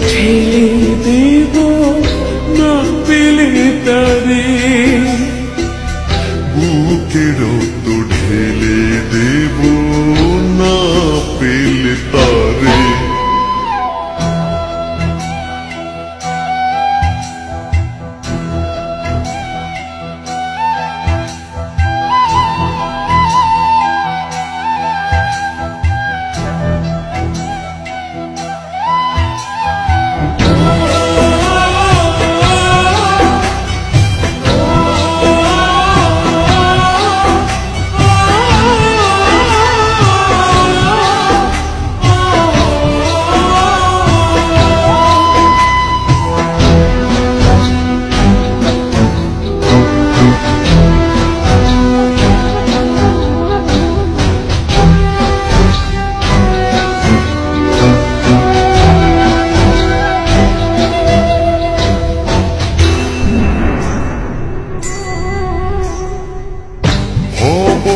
i'm telling people not to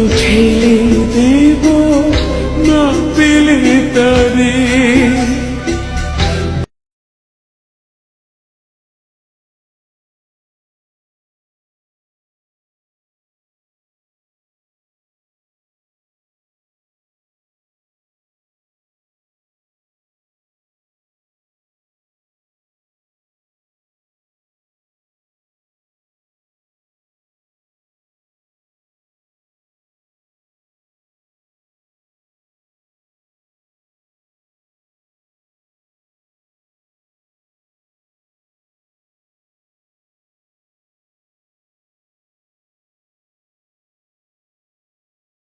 to take